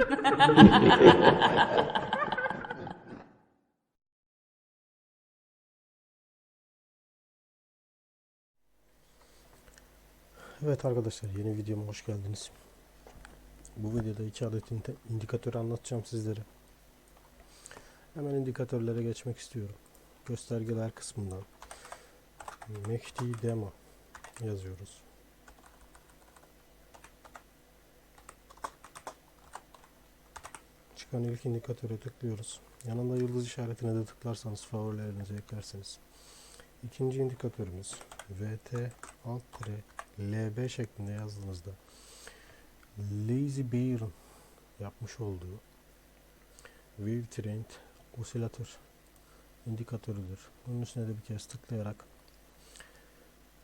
Evet arkadaşlar yeni videoma hoş geldiniz. Bu videoda iki adet inte- indikatör anlatacağım sizlere. Hemen indikatörlere geçmek istiyorum. Göstergeler kısmından MACD demo yazıyoruz. Çıkan ilk indikatöre tıklıyoruz. Yanında yıldız işaretine de tıklarsanız favorilerinize eklersiniz. İkinci indikatörümüz VT alt tire LB şeklinde yazdığınızda Lazy Bear'ın yapmış olduğu Wave Trend osilatör indikatörüdür. Bunun üstüne de bir kez tıklayarak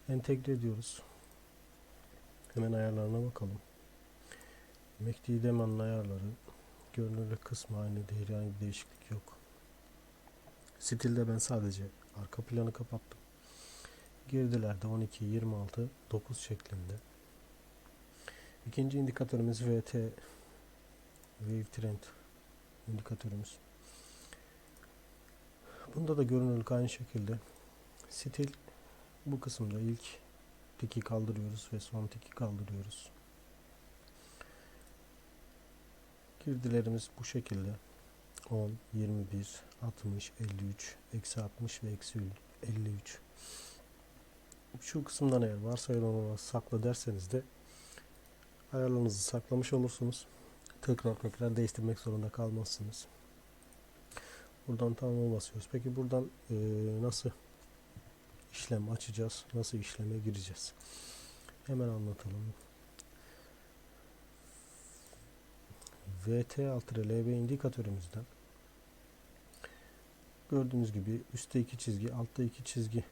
entegre ediyoruz. Hemen ayarlarına bakalım. MACD demanın ayarları görünürlük kısmı aynı. Yani bir değişiklik yok. Stilde ben sadece arka planı kapattım. Girdilerde 12, 26, 9 şeklinde. İkinci indikatörümüz VT Wave Trend indikatörümüz. Bunda da görünürlük aynı şekilde. Stil bu kısımda ilk tiki kaldırıyoruz ve son tiki kaldırıyoruz. Girdilerimiz bu şekilde. 10, 21, 60, 53, eksi 60 ve eksi 53. Şu kısımdan eğer varsayılan olarak sakla derseniz de ayarlarınızı saklamış olursunuz. Tekrar tekrar değiştirmek zorunda kalmazsınız. Buradan tamama basıyoruz. Peki buradan e, nasıl işlem açacağız? Nasıl işleme gireceğiz? Hemen anlatalım. VT alt LB indikatörümüzden gördüğünüz gibi üstte iki çizgi, altta iki çizgi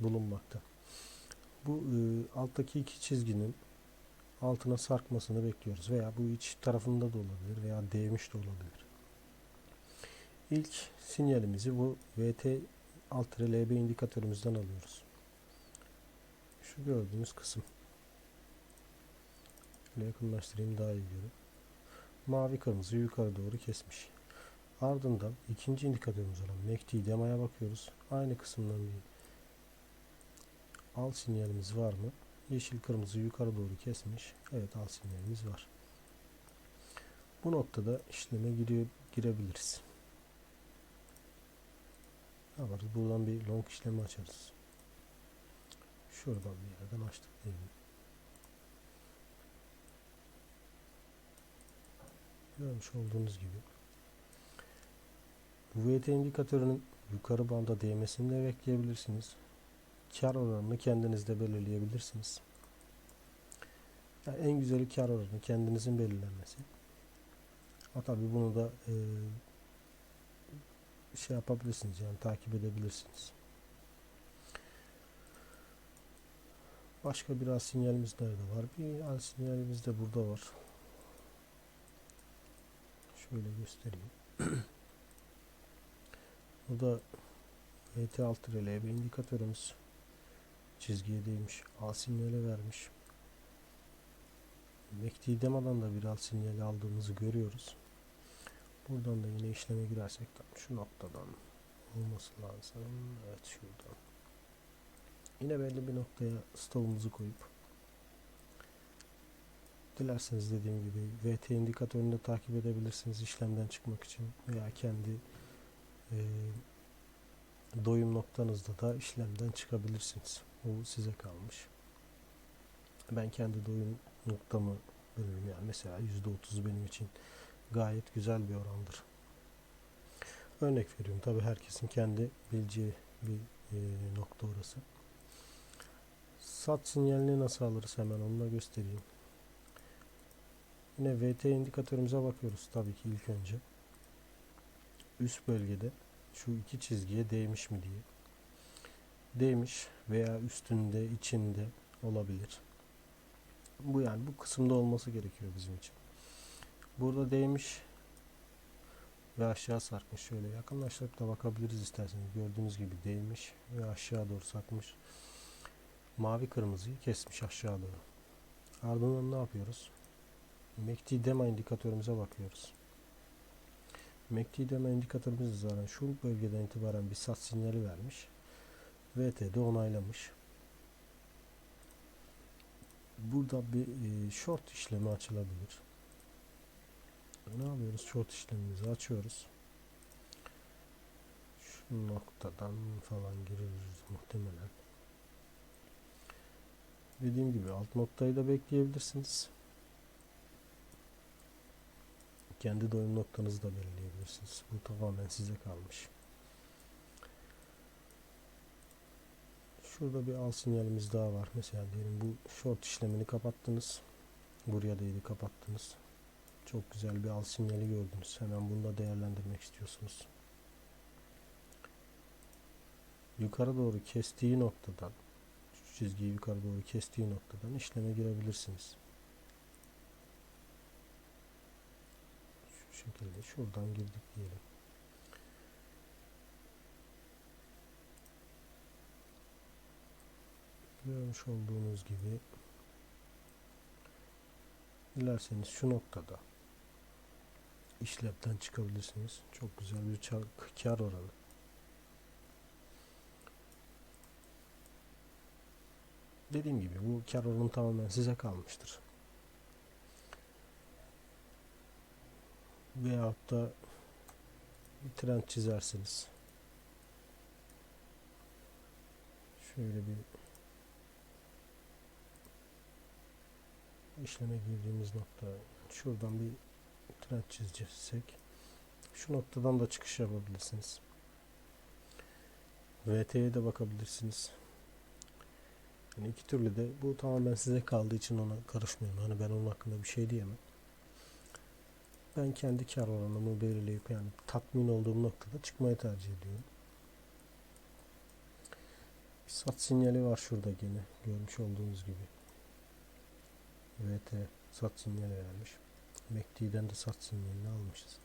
bulunmakta. Bu e, alttaki iki çizginin altına sarkmasını bekliyoruz veya bu iç tarafında da olabilir veya değmiş de olabilir. İlk sinyalimizi bu VT alt LB indikatörümüzden alıyoruz. Şu gördüğünüz kısım. Şöyle yakınlaştırayım daha iyi görün. Mavi kırmızı yukarı doğru kesmiş. Ardından ikinci indikatörümüz olan MACD demaya bakıyoruz. Aynı kısımdan bir al sinyalimiz var mı? Yeşil kırmızı yukarı doğru kesmiş. Evet al sinyalimiz var. Bu noktada işleme giriyor, girebiliriz. Ne yaparız? Buradan bir long işlemi açarız. Şuradan bir yerden açtık diyelim. Görmüş olduğunuz gibi. VT indikatörünün yukarı banda değmesini de bekleyebilirsiniz. Kar oranını kendiniz de belirleyebilirsiniz. Yani en güzeli kar oranı kendinizin belirlenmesi. Ha tabi bunu da e, şey yapabilirsiniz yani takip edebilirsiniz. Başka bir al sinyalimiz nerede var? Bir al sinyalimiz de burada var. Şöyle göstereyim. Burada VT6 LB indikatörümüz çizgiye değmiş. Al sinyali vermiş. MACD demadan da bir al sinyali aldığımızı görüyoruz. Buradan da yine işleme girersek tam şu noktadan olması lazım. Evet şuradan. Yine belli bir noktaya stopumuzu koyup dilerseniz dediğim gibi VT indikatörünü de takip edebilirsiniz işlemden çıkmak için veya kendi e, doyum noktanızda da işlemden çıkabilirsiniz. Bu size kalmış. Ben kendi doyum noktamı belirliyorum. Yani mesela %30 benim için gayet güzel bir orandır. Örnek veriyorum. Tabi herkesin kendi bileceği bir e, nokta orası. Sat sinyalini nasıl alırız hemen onu da göstereyim. Yine VT indikatörümüze bakıyoruz tabii ki ilk önce. Üst bölgede şu iki çizgiye değmiş mi diye. Değmiş veya üstünde, içinde olabilir. Bu yani bu kısımda olması gerekiyor bizim için. Burada değmiş ve aşağı sarkmış. Şöyle yakınlaştırıp da bakabiliriz isterseniz. Gördüğünüz gibi değmiş ve aşağı doğru sarkmış. Mavi kırmızıyı kesmiş aşağı doğru. Ardından ne yapıyoruz? MACD dema indikatörümüze bakıyoruz. MACD dema indikatörümüz zaten şu bölgeden itibaren bir sat sinyali vermiş. VT'de onaylamış. Burada bir e, short işlemi açılabilir. Ne yapıyoruz? Short işlemimizi açıyoruz. Şu noktadan falan gireriz muhtemelen. Dediğim gibi alt noktayı da bekleyebilirsiniz. Kendi doyum noktanızı da belirleyebilirsiniz. Bu tamamen size kalmış. Şurada bir al sinyalimiz daha var. Mesela diyelim bu short işlemini kapattınız. Buraya değdi kapattınız. Çok güzel bir al sinyali gördünüz. Hemen bunu da değerlendirmek istiyorsunuz. Yukarı doğru kestiği noktadan şu çizgiyi yukarı doğru kestiği noktadan işleme girebilirsiniz. Şekilde şuradan girdik diyelim. Görmüş olduğunuz gibi dilerseniz şu noktada işlemden çıkabilirsiniz. Çok güzel bir çar- kar oranı. Dediğim gibi bu kar oranı tamamen size kalmıştır. Veyahut da bir trend çizersiniz. Şöyle bir işleme girdiğimiz nokta şuradan bir trend çizeceksek şu noktadan da çıkış yapabilirsiniz. VT'ye de bakabilirsiniz. Yani iki türlü de bu tamamen size kaldığı için ona karışmıyorum. Hani ben onun hakkında bir şey diyemem. Ben kendi kar oranımı belirleyip yani tatmin olduğum noktada çıkmayı tercih ediyorum. Bir sat sinyali var şurada yine görmüş olduğunuz gibi. VT sat sinyali vermiş. MACD'den de sat sinyalini almışız.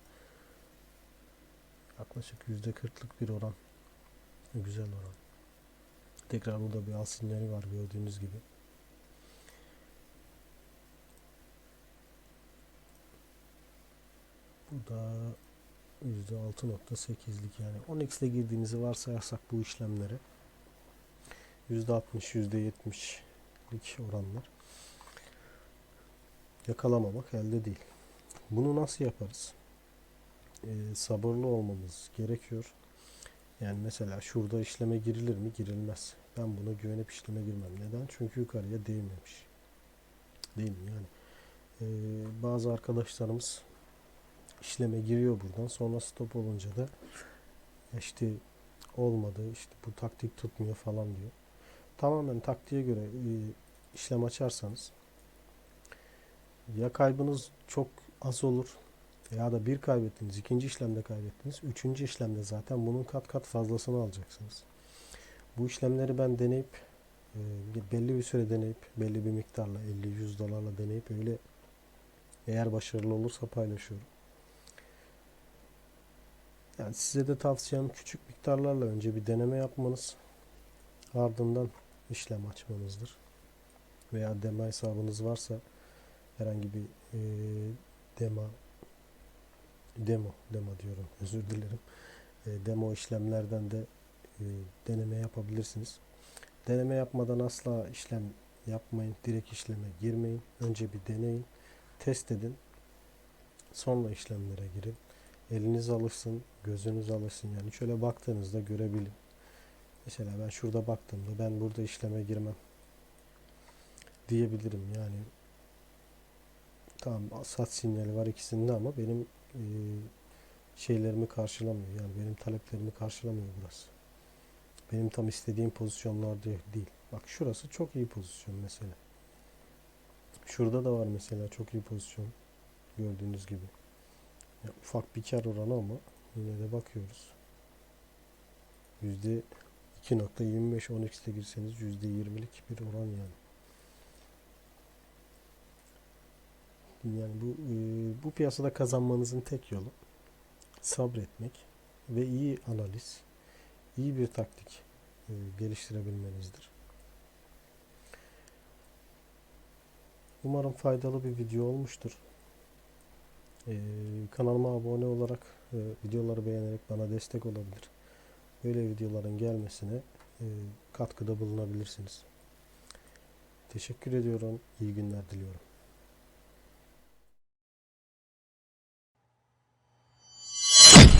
Yaklaşık %40'lık bir oran. Güzel oran. Tekrar burada bir al sinyali var gördüğünüz gibi. Bu da %6.8'lik yani 10x ile girdiğinizi varsayarsak bu işlemlere %60 %70'lik oranlar yakalamamak elde değil. Bunu nasıl yaparız? Ee, sabırlı olmamız gerekiyor. Yani mesela şurada işleme girilir mi? Girilmez. Ben buna güvenip işleme girmem. Neden? Çünkü yukarıya değmemiş. Değil mi? Yani e, bazı arkadaşlarımız işleme giriyor buradan. Sonra stop olunca da işte olmadı. işte bu taktik tutmuyor falan diyor. Tamamen taktiğe göre e, işlem açarsanız ya kaybınız çok az olur ya da bir kaybettiniz, ikinci işlemde kaybettiniz, üçüncü işlemde zaten bunun kat kat fazlasını alacaksınız. Bu işlemleri ben deneyip e, belli bir süre deneyip belli bir miktarla 50-100 dolarla deneyip öyle eğer başarılı olursa paylaşıyorum. Yani size de tavsiyem küçük miktarlarla önce bir deneme yapmanız. Ardından işlem açmanızdır. Veya demo hesabınız varsa herhangi bir e, demo demo demo diyorum özür dilerim. E, demo işlemlerden de e, deneme yapabilirsiniz. Deneme yapmadan asla işlem yapmayın direkt işleme girmeyin. Önce bir deneyin test edin. Sonra işlemlere girin eliniz alışsın gözünüz alışsın yani şöyle baktığınızda görebilin mesela ben şurada baktığımda ben burada işleme girmem diyebilirim yani Tamam sat sinyali var ikisinde ama benim e, şeylerimi karşılamıyor. Yani benim taleplerimi karşılamıyor burası. Benim tam istediğim pozisyonlarda değil. Bak şurası çok iyi pozisyon mesela. Şurada da var mesela çok iyi pozisyon. Gördüğünüz gibi. Yani ufak bir kar oranı ama yine de bakıyoruz. Yüzde 2.25 10x'te girseniz %20'lik bir oran yani. Yani bu e, bu piyasada kazanmanızın tek yolu sabretmek ve iyi analiz, iyi bir taktik e, geliştirebilmenizdir. Umarım faydalı bir video olmuştur. Ee, kanalıma abone olarak e, videoları beğenerek bana destek olabilir. Böyle videoların gelmesine e, katkıda bulunabilirsiniz. Teşekkür ediyorum. İyi günler diliyorum.